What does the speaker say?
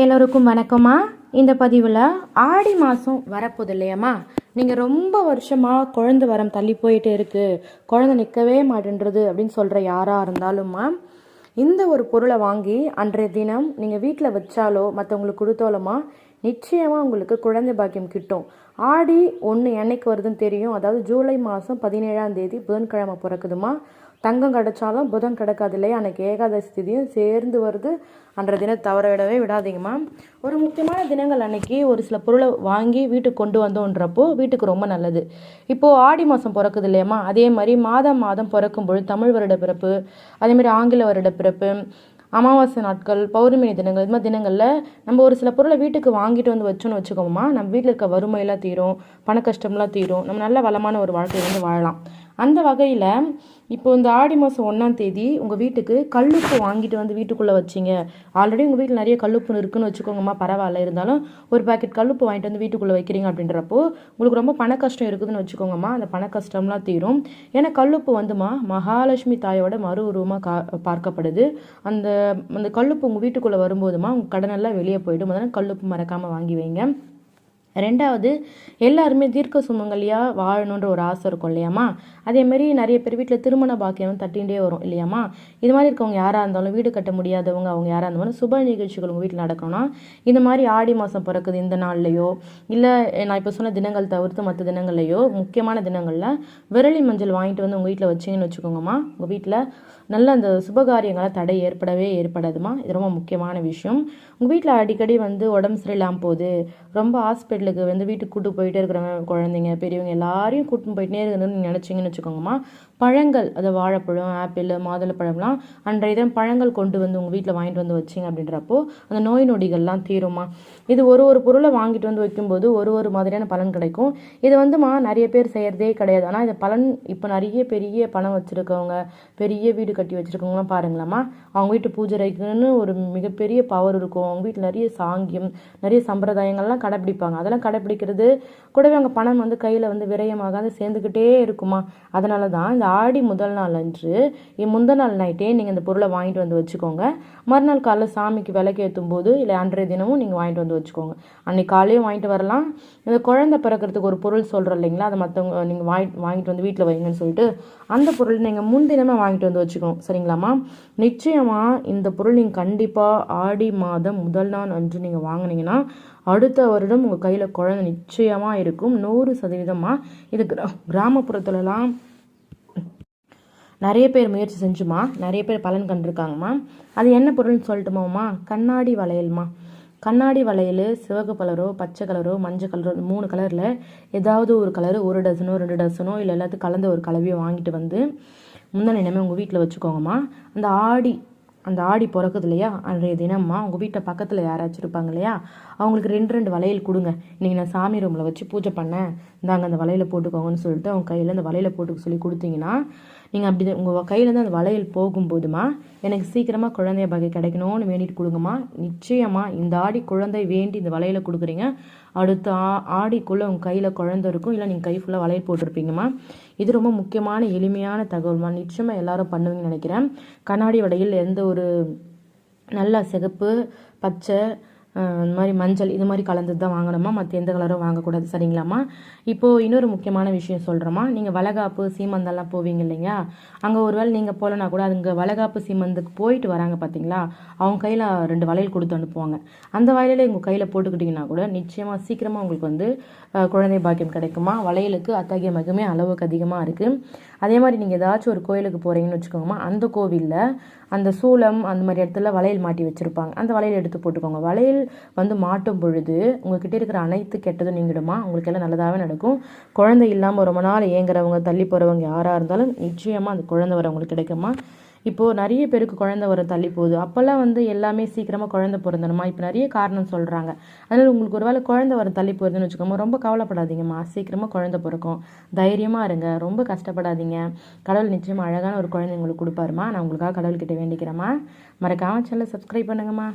எல்லோருக்கும் வணக்கம்மா. இந்த பதிவில் ஆடி மாதம் வரப்போகுது இல்லையாம்மா? நீங்கள் ரொம்ப வருஷமாக குழந்தை வரம் தள்ளி போயிட்டே இருக்குது குழந்தை நிற்கவே மாட்டேன்றது அப்படின்னு சொல்கிற யாராக இருந்தாலும்மா இந்த ஒரு பொருளை வாங்கி அன்றைய தினம் நீங்கள் வீட்டில் வச்சாலோ மற்றவங்களுக்கு கொடுத்தாலுமா நிச்சயமாக உங்களுக்கு குழந்தை பாக்கியம் கிட்டும். ஆடி ஒன்று என்னைக்கு வருதுன்னு தெரியும். அதாவது ஜூலை மாதம் பதினேழாம் தேதி புதன்கிழமை பிறக்குதுமா தங்கம் கிடைச்சாலும் புதன் கிடைக்காது இல்லையா? அன்றைக்கி ஏகாதசி திதியும் சேர்ந்து வருது. அன்றைய தினம் தவற விடவே விடாதீங்கம்மா ஒரு முக்கியமான தினங்கள் அன்னைக்கு ஒரு சில பொருளை வாங்கி வீட்டுக்கு கொண்டு வந்தோன்றப்போ வீட்டுக்கு ரொம்ப நல்லது. இப்போது ஆடி மாதம் பிறக்குது இல்லையம்மா அதே மாதிரி மாதம் மாதம் பிறக்கும்பொழுது தமிழ் வருட பிறப்பு அதேமாதிரி ஆங்கில வருட பிறப்பு அமாவாசை நாட்கள் பௌர்ணமி தினங்கள் இது மாதிரி தினங்களில் நம்ம ஒரு சில பொருளை வீட்டுக்கு வாங்கிட்டு வந்து வச்சோன்னு வச்சுக்கோமா நம்ம வீட்டில் இருக்க வறுமையெல்லாம் தீரும் பண கஷ்டம்லாம் தீரும். நம்ம நல்ல வளமான ஒரு வாழ்க்கையை வந்து வாழலாம். அந்த வகையில் இப்போ இந்த ஆடி மாதம் ஒன்றாம் தேதி உங்கள் வீட்டுக்கு கல்லுப்பு வாங்கிட்டு வந்து வீட்டுக்குள்ளே வச்சிங்க. ஆல்ரெடி உங்கள் வீட்டில் நிறைய கல்லுப்பு இருக்குன்னு வச்சுக்கோங்கம்மா பரவாயில்ல. இருந்தாலும் ஒரு பேக்கெட் கல்லுப்பு வாங்கிட்டு வந்து வீட்டுக்குள்ளே வைக்கிறீங்க அப்படின்றப்போ உங்களுக்கு ரொம்ப பண கஷ்டம் இருக்குதுன்னு வச்சுக்கோங்கம்மா. அந்த பண கஷ்டம்லாம் தீரும். ஏன்னா கல்லுப்பு வந்துமா மகாலட்சுமி தாயோட மறு உருவமாக கா பார்க்கப்படுது. அந்த அந்த கல்லுப்பு உங்கள் வீட்டுக்குள்ளே வரும்போதுமா உங்கள் கடனெல்லாம் வெளியே போயிடும். அதனால் கல்லுப்பு மறக்காமல் வாங்கி வைங்க. ரெண்டாவது எல்லாருமே தீர்க்க சுமங்கலியாக வாழணுன்ற ஒரு ஆசை இருக்கும் இல்லையாம்மா? அதேமாரி நிறைய பேர் வீட்டில் திருமண பாக்கியம் தட்டிகிட்டே வரும் இல்லையாம்மா? இது மாதிரி இருக்கவங்க யாராக இருந்தாலும் வீடு கட்ட முடியாதவங்க அவங்க யாராக இருந்தாலும் சுப நிகழ்ச்சிகள் உங்கள் வீட்டில் நடக்கணும்னா இந்த மாதிரி ஆடி மாதம் பிறக்குது இந்த நாள்லையோ இல்லை நான் இப்போ சொன்ன தினங்கள் தவிர்த்து மற்ற தினங்கள்லையோ முக்கியமான தினங்களில் விரலி மஞ்சள் வாங்கிட்டு வந்து உங்கள் வீட்டில் வச்சிங்கன்னு வச்சுக்கோங்கம்மா. உங்கள் வீட்டில் நல்ல அந்த சுபகாரியங்களால் தடை ஏற்படவே ஏற்படாதுமா இது ரொம்ப முக்கியமான விஷயம். உங்கள் வீட்டில் அடிக்கடி வந்து உடம்பு சரியில்லாமல் போகுது ரொம்ப ஹாஸ்பிட்டலுக்கு வந்து வீட்டுக்கு கூட்டு போயிட்டே இருக்கிறவங்க குழந்தைங்க பெரியவங்க எல்லாரையும் கூட்டின்னு போயிட்டே இருக்கணும்னு நீங்கள் நினச்சிங்கன்னு வச்சுக்கோங்கம்மா. பழங்கள் அது வாழைப்பழம் ஆப்பிள் மாதுளப்பழம்லாம் அன்றைய தினம் பழங்கள் கொண்டு வந்து உங்கள் வீட்டில் வாங்கிட்டு வந்து வச்சிங்க அப்படின்றப்போ அந்த நோய் நொடிகள்லாம் தீருமா? இது ஒரு ஒரு பொருளை வாங்கிட்டு வந்து வைக்கும்போது ஒரு ஒரு மாதிரியான பலன் கிடைக்கும். இது வந்துமா நிறைய பேர் செய்கிறதே கிடையாது. ஆனால் இது பலன் இப்போ நிறைய பெரிய பணம் வச்சுருக்கவங்க பெரிய வீடு கட்டி வச்சுருக்கவங்களாம் பாருங்களாம்மா. அவங்க வீட்டு பூஜைக்குன்னு ஒரு மிகப்பெரிய பவர் இருக்கும். அவங்க வீட்டில் நிறைய சாங்கியம் நிறைய சம்பிரதாயங்கள்லாம் கடைப்பிடிப்பாங்க அதெல்லாம் கடைப்பிடிக்கிறது கூடவே அவங்க பணம் வந்து கையில் வந்து விரயமாகாது சேர்ந்துக்கிட்டே இருக்குமா? அதனால தான் இந்த ஆடி முதல் நாள் அன்று முந்த நாள் நைட்டே நீங்கள் இந்த பொருளை வாங்கிட்டு வந்து வச்சுக்கோங்க. மறுநாள் காலைல சாமிக்கு விளக்கு ஏற்றும் போது இல்லை அன்றைய தினமும் நீங்கள் வாங்கிட்டு வந்து வச்சுக்கோங்க. அன்றைக்கி காலையும் வாங்கிட்டு வரலாம். இந்த குழந்தை பிறக்கிறதுக்கு ஒரு பொருள் சொல்கிறோம் இல்லைங்களா அதை மற்றவங்க நீங்கள் வாங்கி வாங்கிட்டு வந்து வீட்டில் வைங்கன்னு சொல்லிட்டு அந்த பொருள் நீங்கள் முன்தினமே வாங்கிட்டு வந்து வச்சுக்கோங்க. சரிங்களாம்மா? நிச்சயமாக இந்த பொருள் நீங்கள் கண்டிப்பாக ஆடி மாதம் முதல் நாள் அன்று நீங்கள் வாங்கினீங்கன்னா அடுத்த வருடம் உங்கள் கையில் குழந்தை நிச்சயமாக இருக்கும். நூறு சதவீதமாக இது கிரா கிராமப்புறத்துலலாம் நிறைய பேர் முயற்சி செஞ்சுமா? நிறைய பேர் பலன் கண்டிருக்காங்கம்மா. அது என்ன பொருள்னு சொல்லிட்டுமாம்மா கண்ணாடி வளையல்மா. கண்ணாடி வளையல் சிவப்பு கலரோ பச்சை கலரோ மஞ்சள் கலரோ மூணு கலரில் ஏதாவது ஒரு கலர் ஒரு டசனோ ரெண்டு டசனோ இல்லை எல்லாத்துக்கும் கலந்த ஒரு கலவையோ வாங்கிட்டு வந்து முந்தன இனமே உங்கள் வீட்டில் வச்சுக்கோங்கம்மா. அந்த ஆடி அந்த ஆடி பிறக்குது இல்லையா? அன்றைய தினம்மா உங்கள் வீட்டை பக்கத்தில் யாராச்சும் இருப்பாங்க இல்லையா? அவங்களுக்கு ரெண்டு ரெண்டு வளையல் கொடுங்க. இன்றைக்கி நான் சாமி ரூமில் வச்சு பூஜை பண்ணேன். இந்தாங்க அந்த வலையில் போட்டுக்கோங்கன்னு சொல்லிட்டு அவங்க கையில் அந்த வலையில் போட்டுக்க சொல்லி கொடுத்தீங்கன்னா நீங்கள் அப்படி உங்கள் கையிலேருந்து அந்த வளையல் போகும்போதுமா எனக்கு சீக்கிரமாக குழந்தைய பகை கிடைக்கணும்னு வேண்டிட்டு கொடுங்கம்மா. நிச்சயமாக இந்த ஆடி குழந்தை வேண்டி இந்த வளையல கொடுக்குறீங்க. அடுத்த ஆ ஆடிக்குள்ளே உங்கள் கையில் குழந்தை இருக்கும். இல்லை நீங்கள் கை ஃபுல்லாக வளையல் போட்டிருப்பீங்கம்மா. இது ரொம்ப முக்கியமான எளிமையான தகவல்மா. நிச்சயமாக எல்லாரும் பண்ணுவீங்கன்னு நினைக்கிறேன். கண்ணாடி வடையில் எந்த ஒரு நல்ல சிகப்பு பச்சை இந்த மாதிரி மஞ்சள் இது மாதிரி கலந்து தான் வாங்கணுமா? மற்ற எந்த கலரும் வாங்கக்கூடாது சரிங்களாம்மா? இப்போது இன்னொரு முக்கியமான விஷயம் சொல்கிறோமா நீங்கள் வளகாப்பு சீமந்தெல்லாம் போவீங்க இல்லைங்களா அங்கே ஒரு வேளை நீங்கள் போகலனா கூட அதுங்க வளகாப்பு சீமந்துக்கு போயிட்டு வராங்க பார்த்தீங்களா அவங்க கையில் ரெண்டு வளையல் கொடுத்து அனுப்புவாங்க. அந்த வளையலை உங்கள் கையில் போட்டுக்கிட்டிங்கன்னா கூட நிச்சயமாக சீக்கிரமாக உங்களுக்கு வந்து குழந்தை பாக்கியம் கிடைக்குமா? வளையலுக்கு அத்தகைய மகமே அளவுக்கு அதிகமாக இருக்குது அதே மாதிரி நீங்கள் ஏதாச்சும் ஒரு கோயிலுக்கு போகிறீங்கன்னு வச்சுக்கோங்கம்மா. அந்த கோவிலில் அந்த சூளம் அந்த மாதிரி இடத்துல வளையல் மாட்டி வச்சுருப்பாங்க. அந்த வளையல் எடுத்து போட்டுக்கோங்க. வளையல் வந்து மாட்டும் பொழுது உங்ககிட்ட இருக்கிற அனைத்து கெட்டதும் நீங்கிடுமா? உங்களுக்கு எல்லாம் நல்லதாகவே நடக்கும். குழந்தை இல்லாமல் ரொம்ப நாள் ஏங்குறவங்க தள்ளி போகிறவங்க யாராக இருந்தாலும் நிச்சயமாக அந்த குழந்தை வரவங்களுக்கு கிடைக்குமா இப்போது நிறைய பேருக்கு குழந்தை வர தள்ளி போகுது. அப்போல்லாம் வந்து எல்லாமே சீக்கிரமாக குழந்தை பிறந்தணுமா இப்போ நிறைய காரணம் சொல்கிறாங்க அதனால் உங்களுக்கு ஒரு வேளை குழந்தை வர தள்ளி போகுதுன்னு வச்சுக்கோங்க. ரொம்ப கவலைப்படாதீங்கம்மா. சீக்கிரமாக குழந்தை பிறக்கும். தைரியமாக இருங்க. ரொம்ப கஷ்டப்படாதீங்க. கடவுள் நிச்சயமாக அழகான ஒரு குழந்தை உங்களுக்கு கொடுப்பாருமா. நான் உங்களுக்காக கடவுள்கிட்ட வேண்டிக்கிறேம்மா. மறக்காமல் சேனலை சப்ஸ்கிரைப் பண்ணுங்கம்மா.